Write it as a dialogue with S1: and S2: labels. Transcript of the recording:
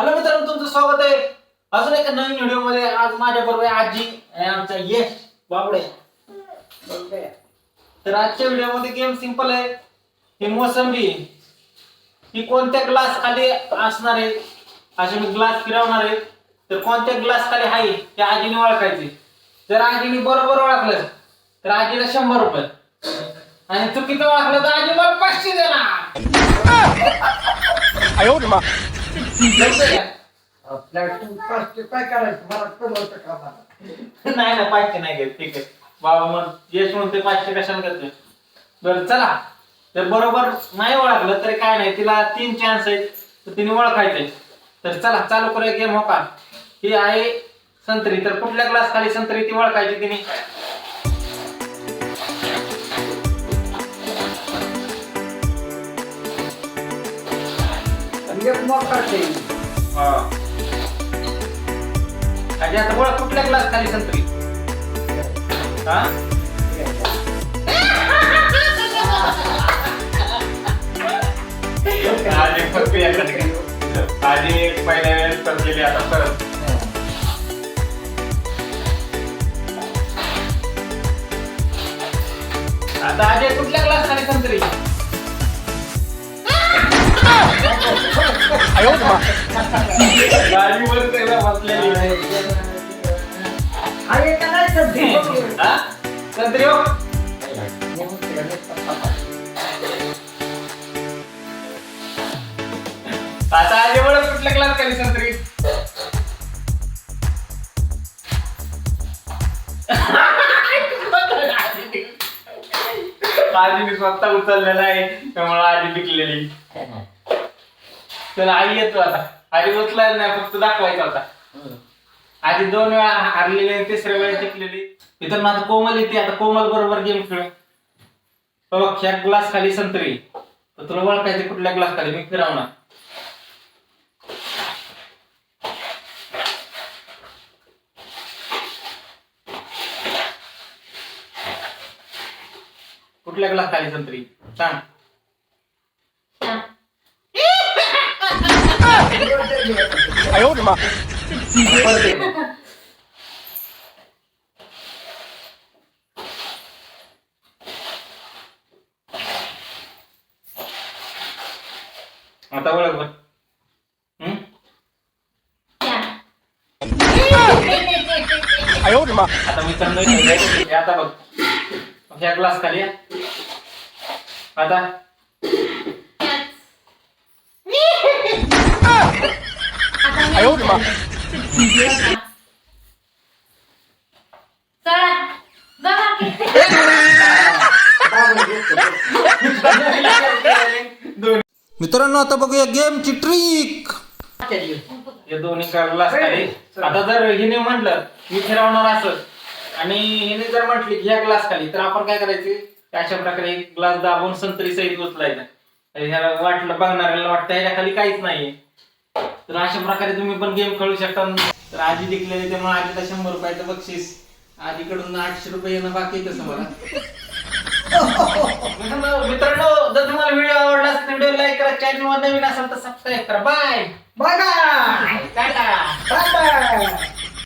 S1: Hello मित्रांनो तुमचं स्वागत आहे. अजून एका नवीन व्हिडिओमध्ये आज माझ्या बरोबर आजी आणि आमचा यश बाबडे तर आजच्या व्हिडिओमध्ये गेम सिंपल आहे. ही मोसंबी. ही कोणत्या ग्लास खाली असणार आहे? असे मी ग्लास फिरवणार आहे. तर कोणत्या ग्लास खाली आहे त्या आजीने ओळखायचे. जर आजीने बरोबर ओळखलं तर आजीला शंभर रुपये. आणि चुकीचं ओळखलं तर आजी मला पाचशे देणार.
S2: काय करायचं मला कळवतं का मला
S1: नाही ना पाचशे नाही घेत ठीक आहे. बाबा मग यश ते पाचशे कशाला घेतोय? बरं चला. तर बरोबर नाही ओळखलं तरी काय नाही तिला तीन चान्स आहेत तर तिने ओळखायचे तर चला चालू करूया गेम हो का? ही आहे संत्री. तर कुठल्या क्लास खाली संत्री ती ओळखायची तिने?
S2: आणि एक मोठा ते
S1: आजी आता ओळख कुठल्या क्लास खाली संत्री? हा? आज फक्त आधी एक पहिल्या वेळेस पडलेली आता परत. आता आज कुठल्या क्लास खाली संत्री? आता आधी ओळख कुठल्या क्लास खाली संत्री? आजीने स्वतः उचललेला आहे त्यामुळे आजी टिकलेली. त्याला आई येतो आता. आधी उचलायला नाही फक्त दाखवायचा होता. आधी दोन वेळा हारलेली तिसऱ्या वेळा जिंकलेली. इथं माझं कोमल येते आता कोमल बरोबर गेम खेळ. बघ ह्या ग्लास खाली संत्री. तर तुला ओळखायचं कुठल्या ग्लास खाली मी फिरवणार. कुठल्या ग्लास खाली संत्री? सांग. परत ये. आता ओळख बघ हम्म? आता मी चांगलं आता बघ ह्या ग्लास खाली. आता मित्रांनो आता बघूया गेमची ट्रिक हे दोन्ही ग्लास खाली. आता जर हिने म्हटलं मी फिरवणार असं आणि हिने जर म्हटली की ह्या ग्लास खाली तर आपण काय करायचे? अशा प्रकारे एक ग्लास दाबून संत्री सहित उचलायचा. ह्याला वाटलं बघणाऱ्याला वाटतं ह्याच्या खाली काहीच नाहीये. तर अशा प्रकारे तुम्ही पण गेम खेळू शकता. तर आजी जिंकलेली त्यामुळे आजीला शंभर रुपयाचं बक्षीस. आजीकडून आठशे रुपये येणं बाकी आहे तसं मला. मित्रांनो मित्रांनो, जर तुम्हाला व्हिडिओ आवडला असेल तर व्हिडिओ लाईक करा चॅनल वर नवीन असेल तर सबस्क्राईब करा. बाय
S2: बघा
S1: टाटा
S2: टाटा